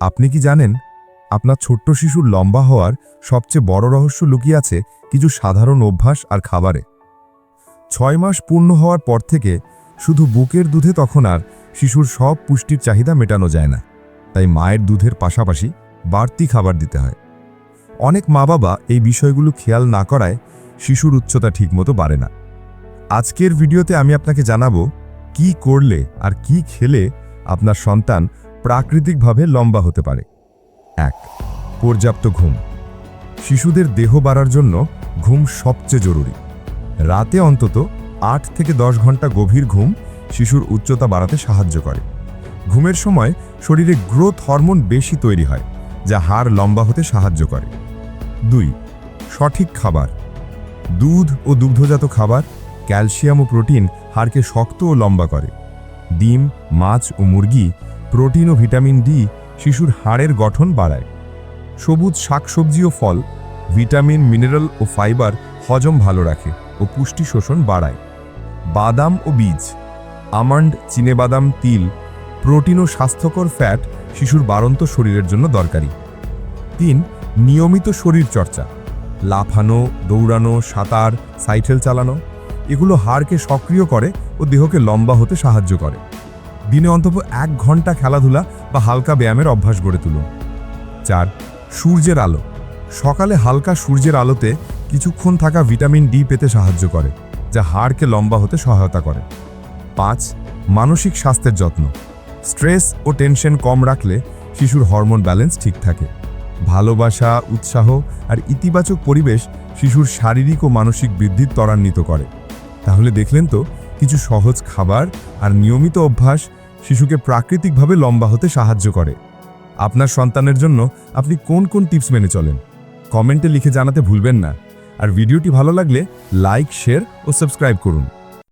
আপনি কি জানেন, আপনার ছোট্ট শিশুর লম্বা হওয়ার সবচেয়ে বড় রহস্য লুকিয়ে আছে কিছু সাধারণ অভ্যাস আর খাবারে। ছয় মাস পূর্ণ হওয়ার পর থেকে শুধু বুকের দুধে তখন আর শিশুর সব পুষ্টির চাহিদা মেটানো যায় না। তাই মায়ের দুধের পাশাপাশি বাড়তি খাবার দিতে হয়। অনেক মা বাবা এই বিষয়গুলো খেয়াল না করায় শিশুর উচ্চতা ঠিকমতো বাড়ে না। আজকের ভিডিওতে আমি আপনাকে জানাব, কি করলে আর কি খেলে আপনার সন্তান প্রাকৃতিকভাবে লম্বা হতে পারে। এক, পর্যাপ্ত ঘুম। শিশুদের দেহ বাড়ার জন্য ঘুম সবচেয়ে জরুরি। রাতে অন্তত আট থেকে দশ ঘণ্টা গভীর ঘুম শিশুর উচ্চতা বাড়াতে সাহায্য করে। ঘুমের সময় শরীরে গ্রোথ হরমোন বেশি তৈরি হয়, যা হাড় লম্বা হতে সাহায্য করে। দুই, সঠিক খাবার। দুধ ও দুগ্ধজাত খাবার, ক্যালসিয়াম ও প্রোটিন হাড়কে শক্ত ও লম্বা করে। ডিম, মাছ ও মুরগি প্রোটিন ও ভিটামিন ডি শিশুর হাড়ের গঠন বাড়ায়। সবুজ শাকসবজি ও ফল, ভিটামিন, মিনারেল ও ফাইবার হজম ভালো রাখে ও পুষ্টি শোষণ বাড়ায়। বাদাম ও বীজ, আমন্ড, চিনেবাদাম, তিল, প্রোটিন ও স্বাস্থ্যকর ফ্যাট শিশুর বাড়ন্ত শরীরের জন্য দরকারি। তিন, নিয়মিত শরীর চর্চা, লাফানো, দৌড়ানো, সাঁতার, সাইকেল চালানো, এগুলো হাড়কে সক্রিয় করে ও দেহকে লম্বা হতে সাহায্য করে। দিনে অন্তত এক ঘণ্টা খেলাধুলা বা হালকা ব্যায়ামের অভ্যাস গড়ে তুলুন। চার, সূর্যের আলো। সকালে হালকা সূর্যের আলোতে কিছুক্ষণ থাকা ভিটামিন ডি পেতে সাহায্য করে, যা হাড়কে লম্বা হতে সহায়তা করে। পাঁচ, মানসিক স্বাস্থ্যের যত্ন। স্ট্রেস ও টেনশন কম রাখলে শিশুর হরমোন ব্যালেন্স ঠিক থাকে। ভালোবাসা, উৎসাহ আর ইতিবাচক পরিবেশ শিশুর শারীরিক ও মানসিক বৃদ্ধির ত্বরান্বিত করে। তাহলে দেখলেন তো কিছু সহজ খাবার আর নিয়মিত অভ্যাস শিশুকে প্রাকৃতিকভাবে লম্বা হতে সাহায্য করে। আপনার সন্তানের জন্য আপনি কোন কোন টিপস মেনে চলেন? কমেন্টে লিখে জানাতে ভুলবেন না। আর ভিডিওটি ভালো লাগলে লাইক, শেয়ার ও সাবস্ক্রাইব করুন।